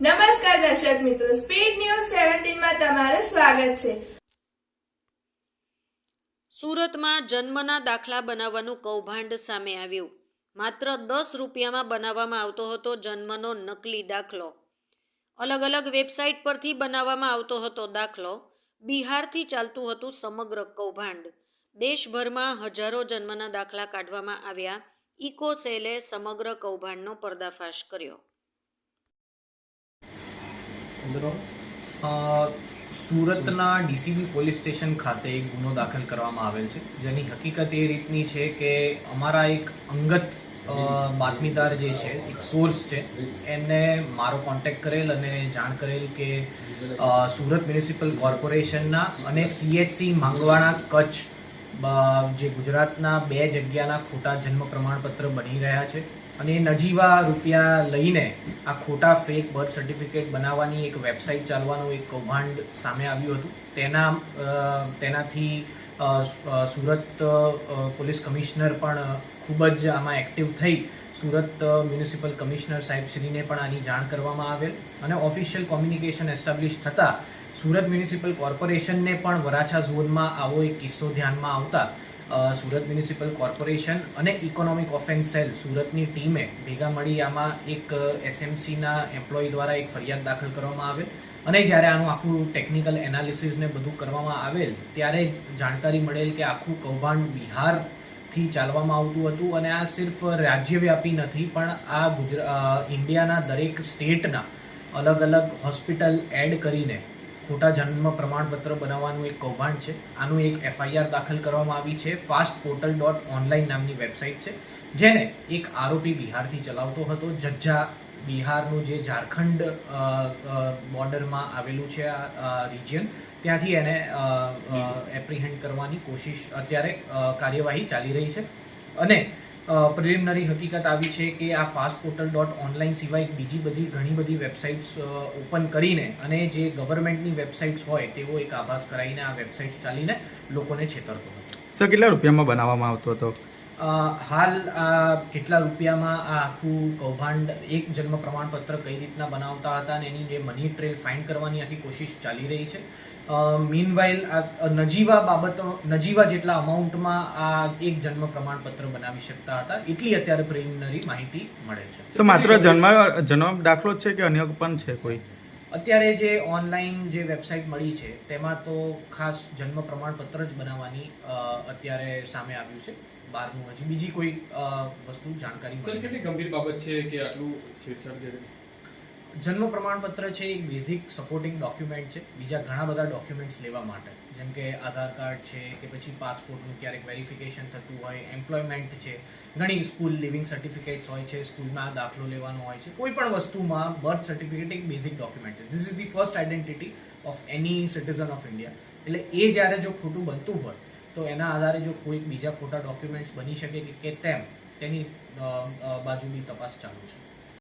નમસ્કાર દર્શક મિત્રો સ્પીડ ન્યૂઝ સેવન્ટીનમાં તમારું સ્વાગત છે. સુરતમાં જન્મના દાખલા બનાવવાનું કૌભાંડ સામે આવ્યું. માત્ર દસ રૂપિયામાં બનાવવામાં આવતો હતો જન્મનો નકલી દાખલો. અલગ અલગ વેબસાઇટ પરથી બનાવવામાં આવતો હતો દાખલો. બિહારથી ચાલતું હતું સમગ્ર કૌભાંડ. દેશભરમાં હજારો જન્મના દાખલા કાઢવામાં આવ્યા. ઇકો સેલે સમગ્ર કૌભાંડનો પર્દાફાશ કર્યો. સુરતના ડીસીબી પોલીસ સ્ટેશન ખાતે એક ગુનો દાખલ કરવામાં આવેલ છે. જેની હકીકત એ રીતની છે કે અમારા એક અંગત બાતમીદાર જે છે, એક સોર્સ છે, એને મારો કોન્ટેક્ટ કરેલ અને જાણ કરેલ કે સુરત મ્યુનિસિપલ કોર્પોરેશનના અને સીએચસી માંગવાણા કચ્છ જે ગુજરાતના બે જગ્યાના ખોટા જન્મ પ્રમાણપત્ર બની રહ્યા છે. અને નજીવા રૂપિયા લઈને આ ખોટા ફેક બર્થ સર્ટિફિકેટ બનાવવાની એક વેબસાઇટ ચાલવાનું એક કૌભાંડ સામે આવ્યું હતું. તેના તેનાથી સુરત પોલીસ કમિશનર પણ ખૂબ જ આમાં એક્ટિવ થઈ. સુરત મ્યુનિસિપલ કમિશનર સાહેબશ્રીને પણ આની જાણ કરવામાં આવેલ અને ઓફિશિયલ કોમ્યુનિકેશન એસ્ટાબ્લિશ થતાં સુરત મ્યુનિસિપલ કોર્પોરેશનને પણ વરાછા ઝોનમાં આવો એક કિસ્સો ધ્યાનમાં આવતા સુરત મ્યુનિસિપલ કોર્પોરેશન અને ઇકોનોમિક ઓફેન્સ સેલ સુરતની ટીમે ભેગા મળી આમાં એક એસએમસીના એમ્પ્લોય દ્વારા એક ફરિયાદ દાખલ કરવામાં આવેલ અને જ્યારે આનું આખું ટેકનિકલ એનાલિસિસ ને બધું કરવામાં આવેલ, ત્યારે જાણકારી મળેલ કે આખું કૌભાંડ બિહારથી ચાલવામાં આવતું હતું અને આ સિર્ફ રાજ્યવ્યાપી નથી, પણ આ ગુજરાત ઇન્ડિયાના દરેક સ્ટેટના અલગ અલગ હોસ્પિટલ એડ કરીને ખોટા જન્મ પ્રમાણપત્ર બનાવવાનું એક કૌભાંડ છે. આનું એક એફઆઈઆર દાખલ કરવામાં આવી છે. ફાસ્ટ પોર્ટલ ડોટ ઓનલાઈન નામની વેબસાઇટ છે જેને એક આરોપી બિહારથી ચલાવતો હતો. જજ્જા બિહારનું જે ઝારખંડ બોર્ડરમાં આવેલું છે આ રિજિયન ત્યાંથી એને એપ્રિહેન્ડ કરવાની કોશિશ અત્યારે કાર્યવાહી ચાલી રહી છે. અને પ્રિલિમિનરી હકીકત આવી છે કે આ ફાસ્ટ પોર્ટલ ડોટ ઓનલાઈન સિવાય બીજી બધી ઘણી બધી વેબસાઇટ્સ ઓપન કરીને અને જે ગવર્મેન્ટની વેબસાઇટ્સ હોય તેવો એક આભાસ કરાવીને આ વેબસાઇટ્સ ચાલીને લોકોને છેતરતો હતો સર, કેટલા રૂપિયામાં બનાવવામાં આવતો હતો? હાલ આ કેટલા રૂપિયામાં આ આખું કૌભાંડ એક જન્મ પ્રમાણપત્ર કઈ રીતના બનાવતા હતા અને એની જે મની ટ્રેલ ફાઇન્ડ કરવાની આખી કોશિશ ચાલી રહી છે? મીનવાઇલ નજીવા બાબતો, નજીવા જેટલા અમાઉન્ટમાં આ એક જન્મ પ્રમાણપત્ર બનાવી શકતા હતા, એટલી અત્યારે પ્રિલિમિનરી માહિતી મળે છે. માત્ર જન્મ જન્મ દાખલો છે કે અન્ય પણ છે કોઈ? અત્યારે જે ઓનલાઈન જે વેબસાઇટ મળી છે તેમાં તો ખાસ જન્મ પ્રમાણપત્ર જ બનાવવાની અત્યારે સામે આવ્યું છે. બહારનું હજી બીજી કોઈ વસ્તુ જાણકારી કેટલી ગંભીર બાબત છે કે આટલું છેડછાડ જન્મ પ્રમાણપત્ર છે, એક બેઝિક સપોર્ટિંગ ડોક્યુમેન્ટ છે. બીજા ઘણા બધા ડોક્યુમેન્ટ્સ લેવા માટે. જેમ કે આધાર કાર્ડ છે, કે પછી પાસપોર્ટનું ક્યારેક વેરિફિકેશન થતું હોય એમ્પ્લોયમેન્ટ છે, ઘણી સ્કૂલ લિવિંગ સર્ટિફિકેટ્સ હોય છે સ્કૂલમાં દાખલો લેવાનો હોય છે. કોઈ પણ વસ્તુમાં બર્થ સર્ટિફિકેટ એક બેઝિક ડોક્યુમેન્ટ છે. This is the first identity of any citizen of India એટલે એ જ્યારે જો ખોટું બનતું હોય, તો એના આધારે જો કોઈ બીજા ખોટા ડોક્યુમેન્ટ્સ બની શકે કે- તેમ તેની બાજુની તપાસ ચાલુ છે.